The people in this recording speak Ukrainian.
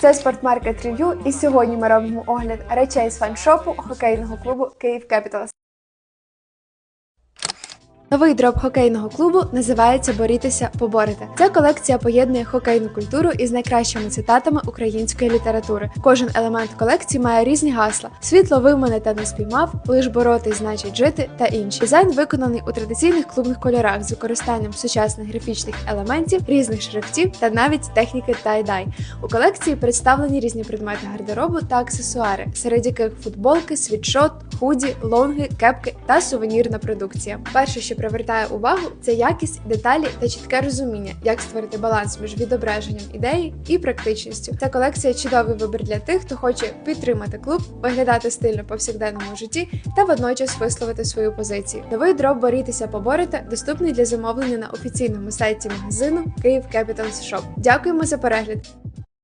Це спортмаркет рев'ю, і сьогодні ми робимо огляд речей з фаншопу хокейного клубу Київ Кепіталс. Новий дроп хокейного клубу називається Борітеся, поборете. Ця колекція поєднує хокейну культуру із найкращими цитатами української літератури. Кожен елемент колекції має різні гасла: світло вимане та не спіймав, лиш боротись значить жити та інші. Дизайн виконаний у традиційних клубних кольорах з використанням сучасних графічних елементів, різних шрифтів та навіть техніки тай-дай. У колекції представлені різні предмети гардеробу та аксесуари, серед яких футболки, світшот, худі, лонги, кепки та сувенірна продукція. Перше, що привертає увагу, це якість, деталі та чітке розуміння, як створити баланс між відображенням ідеї і практичністю. Ця колекція чудовий вибір для тих, хто хоче підтримати клуб, виглядати стильно повсякденному житті та водночас висловити свою позицію. Новий дроп борітеся поборете доступний для замовлення на офіційному сайті магазину Київ Capitals Shop. Дякуємо за перегляд.